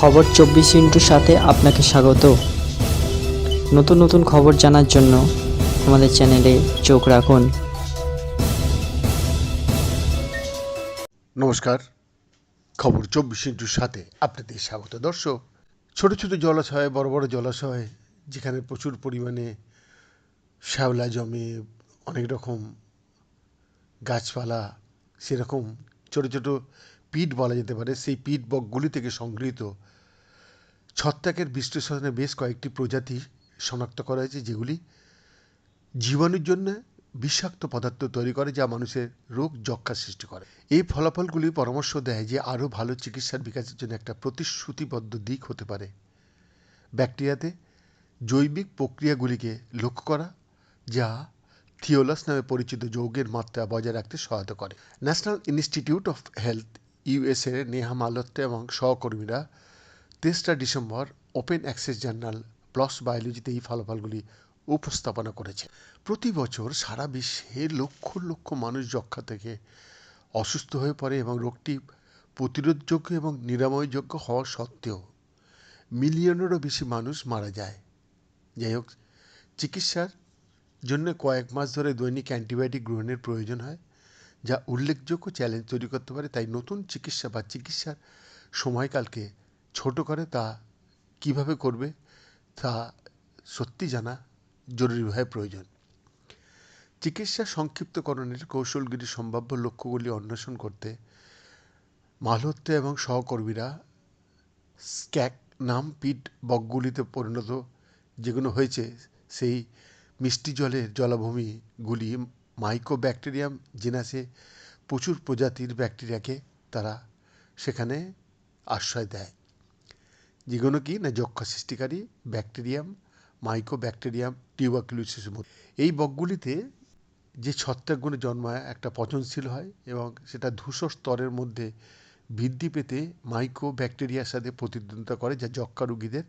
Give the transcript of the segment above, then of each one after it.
খবর চব্বিশ ইন্টুর সাথে আপনাকে স্বাগত। নতুন নতুন খবর জানার জন্য আমাদের চ্যানেলে চোখ রাখুন। নমস্কার। খবর চব্বিশ ইন্টুর সাথে আপনাদের স্বাগত দর্শক। ছোট ছোট জলাশয়, বড় বড় জলাশয়, যেখানে প্রচুর পরিমাণে শ্যাওলা জমে অনেক রকম গাছপালা, সেরকম ছোট ছোট পিট বলা যেতে পারে। সেই পিট বকগুলি থেকে সংগৃহীত ছত্রাকের বিশ্লেষণে বেশ কয়েকটি প্রজাতি শনাক্ত করা হয়েছে, যেগুলি জীবাণুর জন্য বিষাক্ত পদার্থ তৈরি করে যা মানুষের রোগ যক্ষা সৃষ্টি করে। এই ফলাফলগুলি পরামর্শ দেয় যে আরও ভালো চিকিৎসার বিকাশের জন্য একটা প্রতিশ্রুতিবদ্ধ দিক হতে পারে। ব্যাকটেরিয়াতে জৈবিক প্রক্রিয়াগুলিকে লক্ষ্য করা, যা থিওলাস নামে পরিচিত যৌগের মাত্রা বজায় রাখতে সহায়তা করে। National Institute of Health USA Neha Malhotra এবং সহকর্মীরা তেসরা December open access journal PLOS বায়োলজিতে এই ফলাফলগুলি উপস্থাপনা করেছে। প্রতি বছর সারা বিশ্বে লক্ষ লক্ষ মানুষ যক্ষা থেকে অসুস্থ হয়ে পড়ে এবং রোগটি প্রতিরোধযোগ্য এবং নিরাময়যোগ্য হওয়া সত্ত্বেও মিলিয়নেরও বেশি মানুষ মারা যায়। যাই হোক, চিকিৎসার জন্য কয়েক মাস ধরে দৈনিক অ্যান্টিবায়োটিক গ্রহণের প্রয়োজন হয়, যা উল্লেখযোগ্য চ্যালেঞ্জ তৈরি করতে পারে। তাই নতুন চিকিৎসা বা চিকিৎসার সময়কালকে ছোট করে তা কীভাবে করবে তা সত্যি জানা জরুরিভাবে প্রয়োজন। চিকিৎসা সংক্ষিপ্তকরণের কৌশলগুলি সম্ভাব্য লক্ষ্যগুলি অন্বেষণ করতে মালহোত্রা এবং সহকর্মীরা স্ক্যাক নাম পিট বকগুলিতে পরিণত যেগুলো হয়েছে সেই মিষ্টি জলের জলাভূমিগুলি মাইকোব্যাকটেরিয়াম জেনাসে প্রচুর প্রজাতির ব্যাকটেরিয়াকে তারা সেখানে আশ্রয় দেয়। যেগুলো কি না যক্ষা সৃষ্টিকারী, ব্যাকটেরিয়াম মাইকোব্যাকটেরিয়াম টিউবাকুলোসিসের মতো এই বকগুলিতে যে ছত্রাকগুলো জন্মায়, একটা পচনশীল হয় এবং সেটা ধূসর স্তরের মধ্যে বৃদ্ধি পেতে মাইকো ব্যাকটেরিয়ার সাথে প্রতিদ্বন্দ্বিতা করে, যা যক্ষা রোগীদের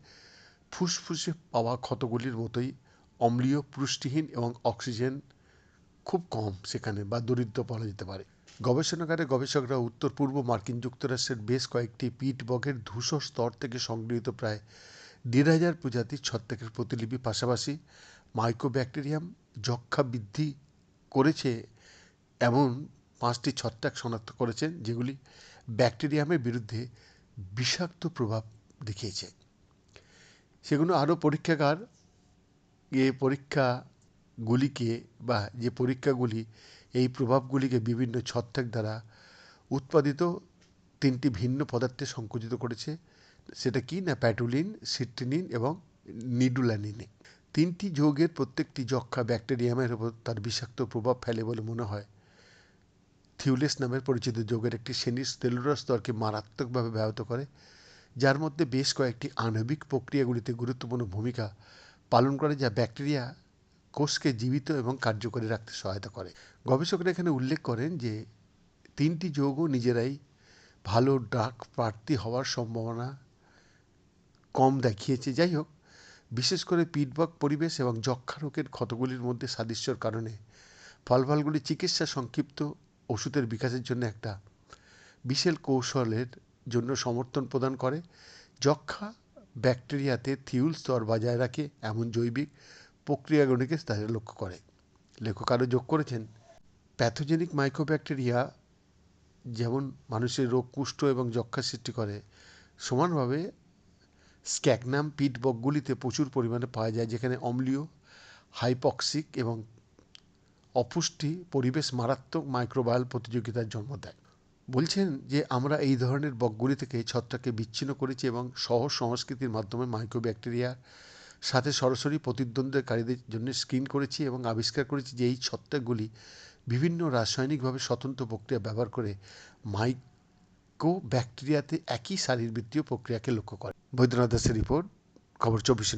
ফুসফুসে পাওয়া ক্ষতগুলির মতোই অম্লীয় পুষ্টিহীন এবং অক্সিজেন খুব কম সেখানে বা দরিদ্র বলা যেতে পারে। গবেষণাগারে গবেষকরা উত্তর পূর্ব মার্কিন যুক্তরাষ্ট্রের বেশ কয়েকটি পিট বগের ধূসর স্তর থেকে সংগৃহীত প্রায় দেড় হাজার প্রজাতির ছত্রাকের প্রতিলিপি পাশাপাশি মাইক্রোব্যাকটেরিয়াম যক্ষা বৃদ্ধি করেছে এমন পাঁচটি ছত্রাক শনাক্ত করেছেন, যেগুলি ব্যাকটেরিয়ামের বিরুদ্ধে বিষাক্ত প্রভাব দেখিয়েছে। সেগুলো আরও পরীক্ষাগার, এ পরীক্ষাগুলিকে বা যে পরীক্ষাগুলি এই প্রভাবগুলিকে বিভিন্ন ছত্রাক দ্বারা উৎপাদিত তিনটি ভিন্ন পদার্থে সংকুচিত করেছে। সেটা কি? না প্যাটুলিন, সিট্রিনিন এবং নিডুলানিনে। তিনটি যৌগের প্রত্যেকটি যক্ষা ব্যাকটেরিয়ামের উপর তার বিষাক্ত প্রভাব ফেলে বলে মনে হয়। থিউলেস নামের পরিচিত যৌগের একটি শ্রেণির সেলুলার স্তরকে মারাত্মকভাবে ব্যাহত করে, যার মধ্যে বেশ কয়েকটি আণবিক প্রক্রিয়াগুলিতে গুরুত্বপূর্ণ ভূমিকা পালন করে, যা ব্যাকটেরিয়া কোষকে জীবিত এবং কার্যকরী রাখতে সহায়তা করে। গবেষকরা এখানে উল্লেখ করেন যে, তিনটি যৌগ নিজেরাই ভালো ডাক প্রার্থী হওয়ার সম্ভাবনা কম দেখিয়েছে। যাই হোক, বিশেষ করে পিটবক পরিবেশ এবং যক্ষা রোগের ক্ষতগুলির মধ্যে সাদৃশ্যর কারণে ফলফলগুলি চিকিৎসা সংক্ষিপ্ত ওষুধের বিকাশের জন্য একটা বিশেষ কৌশলের জন্য সমর্থন প্রদান করে। যক্ষা ব্যাকটেরিয়াতে থিউল স্তর বজায় রাখে, এমন জৈবিক প্রক্রিয়াগুলিকে তারা লক্ষ্য করে। লেখক আরও যোগ করেছেন, প্যাথোজেনিক মাইক্রোব্যাকটেরিয়া যেমন মানুষের রোগ, কুষ্ঠ এবং যক্ষা সৃষ্টি করে, সমানভাবে স্ক্যাগনাম পিট বকগুলিতে প্রচুর পরিমাণে পাওয়া যায়, যেখানে অম্লীয়, হাইপক্সিক এবং অপুষ্টি পরিবেশ মারাত্মক মাইক্রোবায়াল প্রতিযোগিতার জন্ম দেয়। বলছেন যে, আমরা এই ধরনের বকগুলি থেকে ছত্রাককে বিচ্ছিন্ন করেছি এবং সহজ সংস্কৃতির মাধ্যমে মাইক্রোব্যাকটেরিয়ার সাথে সরাসরি প্রতিদ্বন্দ্বীকারীদের জন্য স্ক্রিন করেছি এবং আবিষ্কার করেছি যে এই ছত্রাকগুলি বিভিন্ন রাসায়নিকভাবে স্বতন্ত্র প্রক্রিয়া ব্যবহার করে মাইক্রো ব্যাকটেরিয়াতে একই শারীরবৃত্তীয় প্রক্রিয়াকে লক্ষ্য করে। বৈদ্যনাথ দাসের রিপোর্ট, খবর চব্বিশ